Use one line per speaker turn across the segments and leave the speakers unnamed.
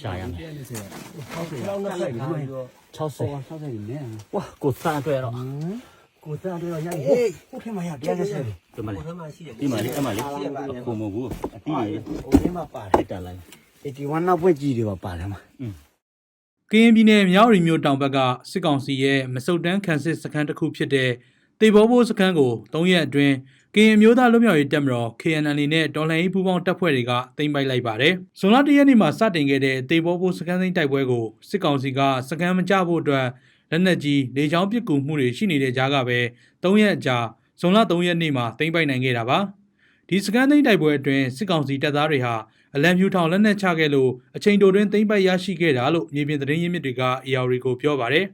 ရှာရမယ်
လောက်နဲ့လိုက်ပြီး
60
ဆောက်တယ်နေ
ဝါကိုစားအတွက်တော့
ကိုသားတော့ရဟေးဟုတ်ထဲမှာရတရားဆက်တယ်
ဒီမှာလေ
ထဲမှာရှိတယ်
ဒီမှာလေအမလေးအခုမဟုတ်ဘူးအတီးရေ
ဟိုထဲမှာပါ
ထိုက်တာလိုက်
81နောက်ပွက်ကြီးတွေပါပါတယ်မှာ
ကရင်ပြည်နယ်မြောက်ရီမြို့တောင်ဘက်ကစစ်ကောင်စီရဲ့မစုတ်တန်းခံစစ်စခန်းတစ်ခုဖြစ်တဲ့တေဘောဘိုးစခန်းကို၃ရက်အတွင်း ကရင်မျိုးသားလူမျိုးရေးတပ်မတော် KNL နဲ့တော်လှန်ရေးပူးပေါင်းတပ်ဖွဲ့တွေကသိမ်းပိုက်လိုက်ပါတယ်။ဇွန်လ၁ရက်နေ့မှာစတင်ခဲ့တဲ့တေဘောဘိုးစခန်းသိမ်းတိုက်ပွဲကိုစစ်ကောင်စီကစခန်းမကျဖို့အတွက်လက်နက်ကြီးလေကြောင်းပစ်ကူမှုတွေရှိနေတဲ့ကြားကပဲ၃ရက်အကြာဇွန်လ၃ရက်နေ့မှာသိမ်းပိုက်နိုင်ခဲ့တာပါ။ဒီစကန်သိန်းတိုက်ပွဲအတွင်းစစ်ကောင်စီတပ်သားတွေဟာအလံဖြူထောင်လက်နက်ချခဲ့လို့အချိန်တိုတွင်သိမ်းပိုက်ရရှိခဲ့တာလို့မြေပြင်သတင်းရင်းမြစ်တွေက AR ကိုပြောပါတယ်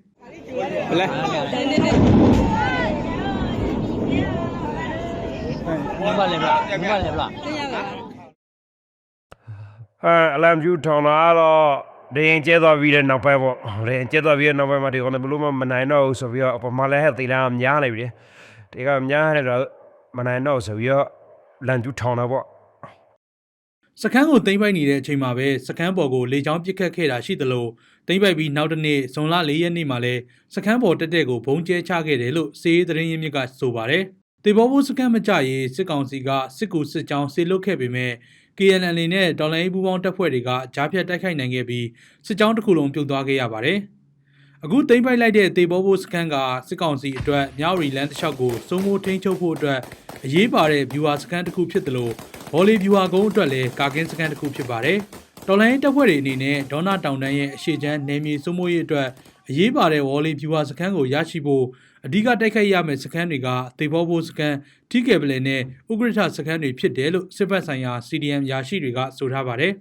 မမလ ည်းမလားမမလည်းမလား
အဲအလံဖြူထောင်လာတော့ဒရင်ကျဲသွားပြီးတဲ့နောက်ပိုင်းပေါ့ဒရင်ကျဲသွားပြီးတဲ့နောက်ပိုင်းမှာဒီကောင်လည်းဘလို့မှမနိုင်တော့ဘူးဆိုပြီးတော့အပေါ်မှာလည်းဟဲ့သေးလားများနေပြီဒီကများနေတော့မနိုင်တော့ဆိုပြီးတော့လန်ကျူထောင်တာပေါ့
စကန်ကိုသိမ်းပိုက်နေတဲ့အချိန်မှာပဲစကန်ပေါ်ကိုလေကြောင်းပစ်ခတ်ခဲ့တာရှိသလိုသိမ်းပိုက်ပြီးနောက်တစ်နေ့ဇွန်လ၄ရက်နေ့မှာလဲစကန်ပေါ်တက်တဲ့ကိုဘုံကျဲချခဲ့တယ်လို့စီးရေးသတင်းရင်းမြစ်ကဆိုပါတယ် တေဘောဘူးစကန်မကြရေးစစ်ကောင်စီကစစ်ကူစစ်ကြောင်းဆေလွတ်ခဲ့ပေမဲ့ KNL နဲ့တော်လိုင်းပူးပေါင်းတပ်ဖွဲ့တွေကကြားဖြတ်တိုက်ခိုက်နိုင်ခဲ့ပြီးစစ်ကြောင်းတစ်ခုလုံးပြုတ်သွားခဲ့ရပါတယ်။အခုသိမ်းပိုက်လိုက်တဲ့တေဘောဘိုးစကန်ကစစ်ကောင်စီအတွက်မြောက်ရီလန်တစ်လျှောက်ကိုစိုးမိုးထိန်းချုပ်ဖို့အတွက်အရေးပါတဲ့ viewer စကန်တစ်ခုဖြစ်တယ်လို့ဗော်လီ viewer ကုန်းအတွက်လည်းကာကင်းစကန်တစ်ခုဖြစ်ပါတယ်။တော်လိုင်းတပ်ဖွဲ့တွေအနေနဲ့ဒေါနာတောင်တန်းရဲ့အရှိချမ်းနယ်မြေစိုးမိုးရေးအတွက်အရေးပါတဲ့ဝေါ်လီ viewer စကန်ကိုရရှိဖို့ အဓိကတိုက်ခိုက်ရမယ့်စကန်တွေကတေဘောဘိုးစကန်ထိကေပလယ်နဲ့ဥက္ကဋ္ဌစကန်တွေဖြစ်တယ်လို့စစ်ဘက်ဆိုင်ရာ CDM ရာရှိတွေကဆိုထားပါတယ်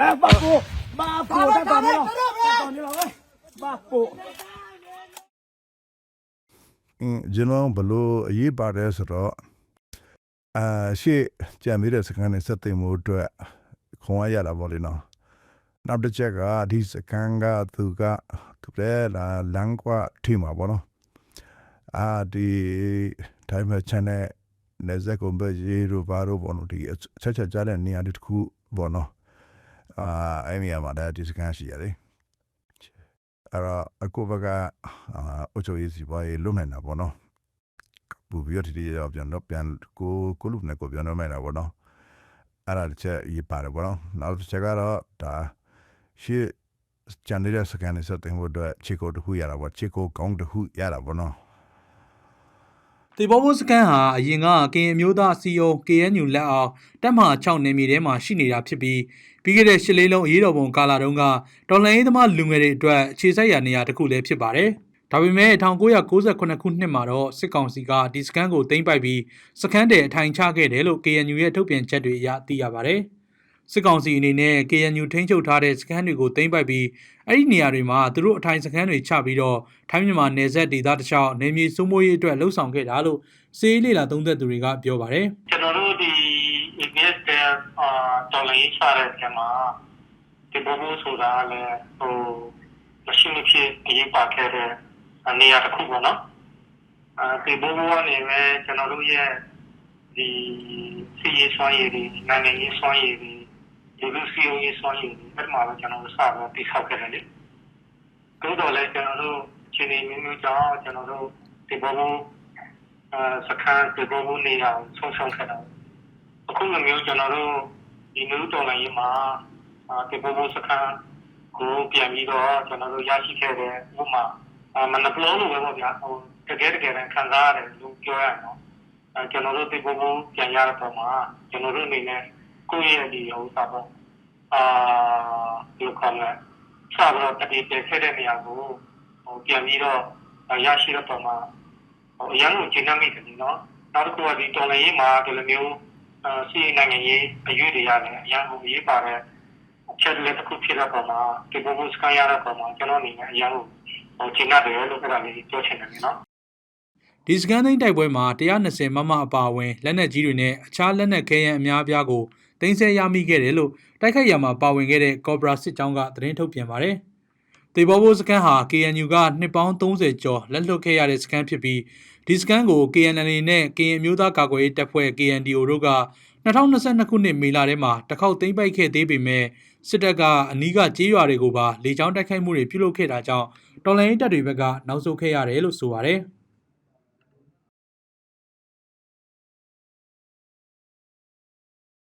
အဲပါကိုပါကိုတတ်တော်နေတော့တော်နေတော့ပါကို
အင်းကျွန်တော်ဘလို့အရေးပါတယ်ဆိုတော့အာရှေ့ကြံပြီးတဲ့စကန်နဲ့ဆက်သိမ်းမှုအတွက်ခွန်အားရတာပေါ့လေနော်နောက်တစ်ချက်ကဒီစကန်ကသူကသူလည်းလာလန်ကွာထိမှာပေါ့နော် အာဒီတိုင်းမှာ channel နေဇက်ကွန်ဘဂျီရူဘာရူပေါ့နော်ဒီချက်ချက်ကြားတဲ့နေရာတစ်ခုပေါ့နော်အာအဲ့ဒီနေရာမှာဒါဒီစကန်ရှိရတယ်အဲ့တော့အခုဘက်ကအချိုရေးစီပွားရေးလုံနိုင်တာပေါ့နော်ဘူပြီးတော့ဒီဒီရောက်ပြန်တော့ပြန်ကိုကိုလူနဲ့ကိုပြန်တော့နိုင်တာပေါ့နော်အဲ့ဒါတစ်ချက်ရေးပါတယ်ပေါ့နော်နောက်တစ်ချက်ကတော့ဒါရှေ့ကျန်နေတဲ့စကန်နဲ့ဆက်တင်ဖို့အတွက်ချီကိုတစ်ခုရတာပေါ့ချီကိုကောင်းတစ်ခုရတာပေါ့နော်
တေဘောဘိုးစကန်ဟာအရင်ကကရင်အမျိုးသားအစည်းအရုံး KNU လက်အောက်တပ်မဟာ6နယ်မြေထဲမှာရှိနေတာဖြစ်ပြီးပြီးခဲ့တဲ့ရှစ်လေးလုံးအရေးတော်ပုံကာလတုန်းကတော်လှန်ရေးသမားလူငယ်တွေအတွက်အခြေစိုက်ရာနေရာတစ်ခုလည်းဖြစ်ပါတယ်။ဒါပေမဲ့1998ခုနှစ်မှာတော့စစ်ကောင်စီကဒီစကန်ကိုသိမ်းပိုက်ပြီးစကန်တဲ့အထိုင်ချခဲ့တယ်လို့ KNU ရဲ့ထုတ်ပြန်ချက်တွေအရသိရပါတယ်။ စစ်ကောင်စီအနေနဲ့ KNU ထိန်းချုပ်ထားတဲ့စကန်တွေကိုသိမ်းပိုက်ပြီးအဲ့ဒီနေရာတွေမှာသူတို့အထိုင်စကန်တွေချပြီးတော့ထိုင်းမြန်မာနယ်စပ်ဒေသတစ်လျှောက်နေမြေစိုးမိုးရေးအတွက်လှုံ့ဆော်ခဲ့တာလို့စီးရေးလေလာသုံးသက်သူတွေကပြောပါတယ်
ကျွန်တော်တို့ဒီ ABS တဲ့အာတော်လိုင်းချတဲ့ကျမှာဒီဘဘဆိုတာလည်းဟိုမရှိမဖြစ်အရေးပါခဲ့တဲ့အနေအတစ်ခုပေါ့နော်အာဒီဘဘကနေပဲကျွန်တော်တို့ရဲ့ဒီစီရေးဆွမ်းရည်ဒီနိုင်ငံရေးဆွမ်းရည် ဒီလူလူစီရေးဆွမ်းရည်ဒီအဲ့မှာပဲကျွန်တော်တို့စတော့တိဆောက်ခဲ့တယ်လေတိုးတော်လည်းကျွန်တော်တို့ချင်းနေမျိုးမျိုးကြောင့်ကျွန်တော်တို့ဒီဘဘအဲစခန်းဒီဘုံနေရာဆုံးရှုံးခဲ့တာအခုလိုမျိုးကျွန်တော်တို့ဒီမျိုးတော်လိုင်းရေးမှာဒီဘုံစခန်းကိုပြန်ပြီးတော့ကျွန်တော်တို့ရရှိခဲ့တဲ့ဥပမာမနပလုံးလိုပဲပေါ့ဗျာဟိုတကယ်တကယ်ခံစားရတယ်လို့ပြောရအောင်အဲကျွန်တော်တို့ဒီဘုံပြန်ရတဲ့ပုံမှာကျွန်တော်တို့အနေနဲ့ ကိုယ့်ရဲ့ဒီဥစ္စာပေါ့အာဒီလိုခေါ်မယ်ဆက်ပြီးတော့တတိပယ်ခဲ့တဲ့နေရာကိုဟိုပြန်ပြီးတော့ရရှိတဲ့ပုံမှာဟိုအရန်ကိုကျင်းနှမိတယ်နော်နောက်တစ်ခုကဒီတော်လရေးမှာဒီလိုမျိုးအဲစီနိုင်ငံရေးအရွေးတွေရတယ်အရန်ကိုရေးပါတဲ့အချက်လက်တစ်ခုဖြစ်တဲ့ပုံမှာဒီဘဘစကန်ရတဲ့ပုံမှာကျွန်တော်အနေနဲ့အရန်ကိုဟိုကျင်းရတယ်လို့ပြောတာလေးပြောချင်တယ်နော်
ဒီစကန်သိန်းတိုက်ပွဲမှာ120မမအပါအဝင်လက်နက်ကြီးတွေနဲ့အခြားလက်နက်ခဲယမ်းအများအပြားကို တင်ဆက်ရမိခဲ့တယ်လို့တိုက်ခိုက်ရမှာပါဝင်ခဲ့တဲ့ကော့ဘရာစစ်ကြောင်းကသတင်းထုတ်ပြန်ပါတယ်။တေဘောဘိုစကန်ဟာ KNU ကနှစ်ပေါင်း30ကျော်လက်လွတ်ခဲ့ရတဲ့စကန်ဖြစ်ပြီးဒီစကန်ကို KNL နဲ့ KN အမျိုးသားကာကွယ်ရေးတပ်ဖွဲ့ KNDO တို့က2022ခုနှစ်မေလထဲမှာတစ်ခေါက်သိမ်းပိုက်ခဲ့သေးပေမဲ့စစ်တပ်ကအနီးကကြေးရွာတွေကိုပါလေကြောင်းတိုက်ခိုက်မှုတွေပြုလုပ်ခဲ့တာကြောင့်တော်လိုင်းတပ်တွေဘက်ကနောက်ဆုတ်ခဲ့ရတယ်လို့ဆိုပါတယ်။